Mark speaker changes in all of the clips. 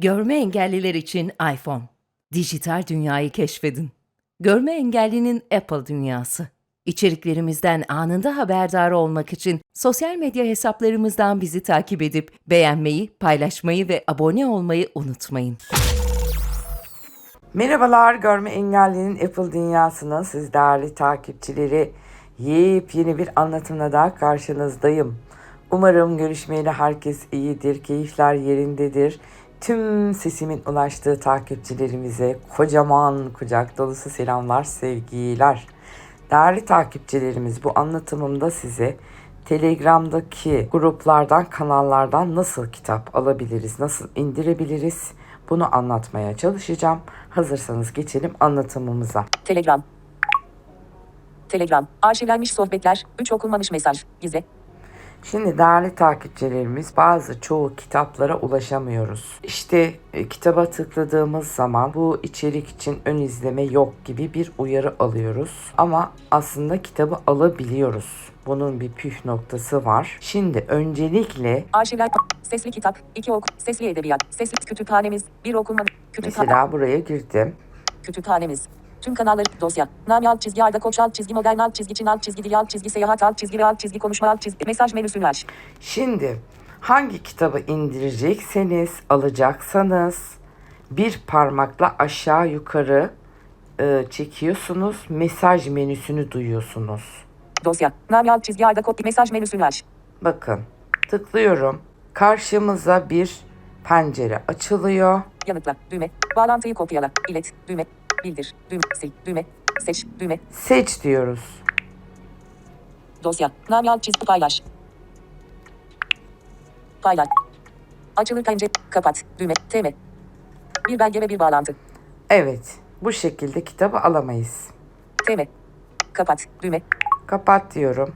Speaker 1: Görme engelliler için iPhone. Dijital dünyayı keşfedin. Görme engellinin Apple dünyası. İçeriklerimizden anında haberdar olmak için sosyal medya hesaplarımızdan bizi takip edip beğenmeyi, paylaşmayı ve abone olmayı unutmayın.
Speaker 2: Merhabalar Görme Engelli'nin Apple dünyasının siz değerli takipçileri. Yepyeni bir anlatımla daha karşınızdayım. Umarım görüşmeyeli herkes iyidir, keyifler yerindedir. Tüm sesimin ulaştığı takipçilerimize kocaman kucak dolusu selamlar, sevgiler. Değerli takipçilerimiz bu anlatımımda size Telegram'daki gruplardan, kanallardan nasıl kitap alabiliriz, nasıl indirebiliriz bunu anlatmaya çalışacağım. Hazırsanız geçelim anlatımımıza.
Speaker 3: Telegram. Telegram. Arşivlenmiş sohbetler. 3 okunmamış mesaj. Gizle.
Speaker 2: Şimdi değerli takipçilerimiz bazı çoğu kitaplara ulaşamıyoruz. İşte e, kitaba tıkladığımız zaman bu içerik için ön izleme yok gibi bir uyarı alıyoruz. Ama aslında kitabı alabiliyoruz. Bunun bir püf noktası var. Şimdi öncelikle
Speaker 3: Arşivler. Sesli kitap. 2 ok. Sesli edebiyat. Sesli kütüphanemiz. 1 okunma. Kütüphane.
Speaker 2: mesela buraya girdim.
Speaker 3: Kütüphanemiz. Tüm kanalları dosya. Nami alt çizgi Arda Koç alt çizgi modern alt çizgi Çin alt çizgi dil alt çizgi seyahat alt çizgi ve alt çizgi konuşma alt çizgi mesaj menüsünü aç.
Speaker 2: Şimdi hangi kitabı indirecekseniz, alacaksanız bir parmakla aşağı yukarı e, çekiyorsunuz. Mesaj menüsünü duyuyorsunuz.
Speaker 3: Dosya. Nami alt çizgi Arda Koç mesaj menüsünü aç.
Speaker 2: Bakın tıklıyorum. Karşımıza bir pencere açılıyor.
Speaker 3: Yanıtla. Düğme. Bağlantıyı kopyala. İlet. Düğme. Bildir. Düğme. Sil. Düğme. Seç. Düğme.
Speaker 2: Seç diyoruz.
Speaker 3: Dosya. Nami alt çizgi paylaş. Paylaş. Açılır pencere. Kapat. Düğme. Tm. Bir belge ve bir bağlantı.
Speaker 2: Evet. Bu şekilde kitabı alamayız.
Speaker 3: Tm. Kapat. Düğme.
Speaker 2: Kapat diyorum.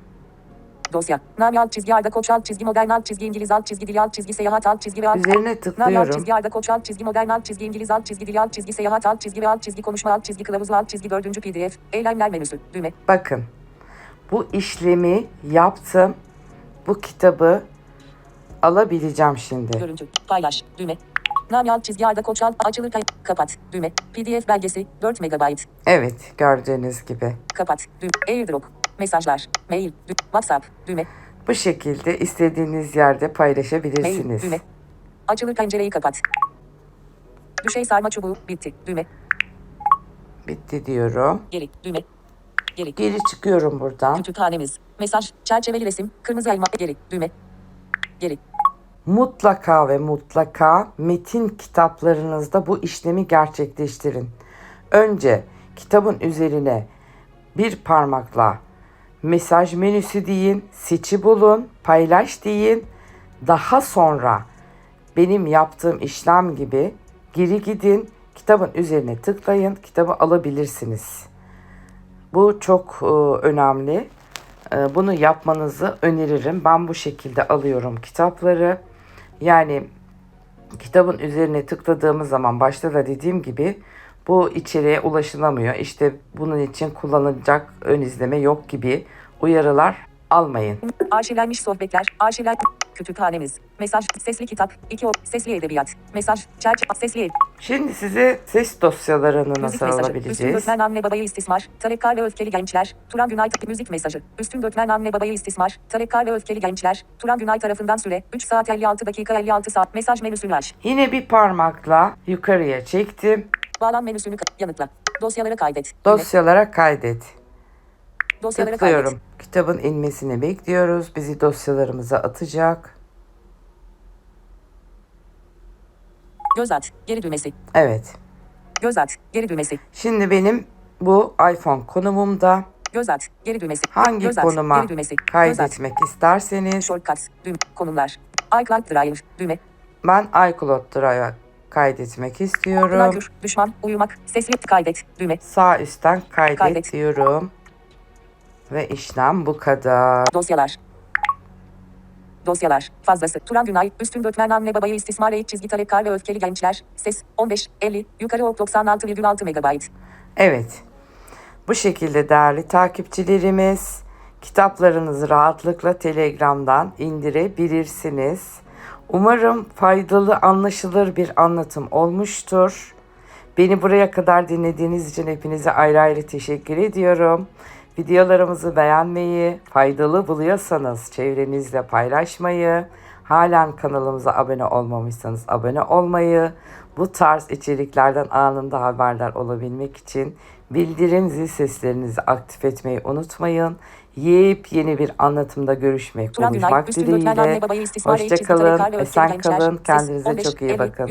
Speaker 3: Dosya. Nami alt çizgi Arda Koç alt çizgi modern alt çizgi İngiliz alt çizgi dili alt çizgi seyahat alt çizgi ve alt
Speaker 2: Üzerine
Speaker 3: Nami alt
Speaker 2: tıklıyorum.
Speaker 3: çizgi Arda Koç alt çizgi modern alt çizgi İngiliz alt çizgi dili alt çizgi seyahat alt çizgi ve alt çizgi konuşma alt çizgi kılavuzu alt çizgi dördüncü pdf. Eylemler menüsü. Düğme.
Speaker 2: Bakın. Bu işlemi yaptım. Bu kitabı alabileceğim şimdi.
Speaker 3: Görüntü. Paylaş. Düğme. Nami alt çizgi Arda Koç alt açılır kay- Kapat. Düğme. pdf belgesi 4 MB.
Speaker 2: Evet, gördüğünüz gibi.
Speaker 3: Kapat. Düğme. Airdrop. Mesajlar. Mail. WhatsApp. Düğme.
Speaker 2: Bu şekilde istediğiniz yerde
Speaker 3: Mail.
Speaker 2: paylaşabilirsiniz.
Speaker 3: Düğme. Açılır pencereyi kapat. Düşey sarma çubuğu. Bitti. Düğme.
Speaker 2: Bitti diyorum.
Speaker 3: Geri. Düğme. Geri.
Speaker 2: Geri çıkıyorum buradan.
Speaker 3: Kütüphanemiz. Mesaj. Çerçeveli resim. Kırmızı elma. Geri. Düğme. Geri.
Speaker 2: Mutlaka ve mutlaka metin kitaplarınızda bu işlemi gerçekleştirin. Önce kitabın üzerine bir parmakla mesaj menüsü deyin, seçi bulun, paylaş deyin. Daha sonra benim yaptığım işlem gibi geri gidin, kitabın üzerine tıklayın, kitabı alabilirsiniz. Bu çok e, önemli. E, bunu yapmanızı öneririm. Ben bu şekilde alıyorum kitapları. Yani kitabın üzerine tıkladığımız zaman başta da dediğim gibi bu içeriğe ulaşılamıyor. İşte bunun için kullanılacak ön izleme yok gibi uyarılar almayın.
Speaker 3: Arşivlenmiş sohbetler. Arşivler. Kütüphanemiz. Mesaj. Sesli kitap. 2 ok. Sesli edebiyat. Mesaj. Çerçeve. Sesli
Speaker 2: Şimdi size ses dosyalarını nasıl
Speaker 3: mesajı. Üstün
Speaker 2: alabileceğiz?
Speaker 3: dökmen anne babayı istismar. Talekkar ve öfkeli gençler. Turan Günay müzik mesajı. Üstün dökmen anne babayı istismar. Talekkar ve öfkeli gençler. Turan Günay tarafından süre. 3 saat 56 dakika 56 saat. Mesaj menüsünü aç.
Speaker 2: Yine bir parmakla yukarıya çektim.
Speaker 3: Bağlan menüsünü yanıtla. Dosyaları kaydet.
Speaker 2: Dosyalara kaydet.
Speaker 3: Dosyaları
Speaker 2: Tıklıyorum.
Speaker 3: kaydet.
Speaker 2: Kitabın inmesini bekliyoruz. Bizi dosyalarımıza atacak.
Speaker 3: Göz at. Geri düğmesi.
Speaker 2: Evet.
Speaker 3: Göz at. Geri düğmesi.
Speaker 2: Şimdi benim bu iPhone konumumda
Speaker 3: Göz at. Geri düğmesi.
Speaker 2: hangi
Speaker 3: Göz at.
Speaker 2: konuma
Speaker 3: Geri düğmesi. Göz at.
Speaker 2: kaydetmek isterseniz
Speaker 3: Shortcut. Düğme. Konumlar. iCloud Drive. Düğme.
Speaker 2: ben iCloud Drive'a kaydetmek istiyorum.
Speaker 3: Nankör. Düşman. Uyumak. Sesli. Kaydet. Düğme.
Speaker 2: Sağ üstten kaydet,
Speaker 3: Kaydet.
Speaker 2: diyorum. Ve işlem bu kadar.
Speaker 3: Dosyalar. Dosyalar. Fazlası. Turan Günay. Üstün dökmen anne babayı istismar eğit çizgi talekkar ve öfkeli gençler. Ses. 15. 50. Yukarı ok 96,6 MB.
Speaker 2: Evet. Bu şekilde değerli takipçilerimiz kitaplarınızı rahatlıkla Telegram'dan indirebilirsiniz. Umarım faydalı, anlaşılır bir anlatım olmuştur. Beni buraya kadar dinlediğiniz için hepinize ayrı ayrı teşekkür ediyorum. Videolarımızı beğenmeyi, faydalı buluyorsanız çevrenizle paylaşmayı, halen kanalımıza abone olmamışsanız abone olmayı, bu tarz içeriklerden anında haberdar olabilmek için bildirim zil seslerinizi aktif etmeyi unutmayın. Yepyeni bir anlatımda görüşmek, buluşmak dileğiyle. Hoşçakalın, esen kalın, kendinize
Speaker 3: 15,
Speaker 2: çok iyi bakın.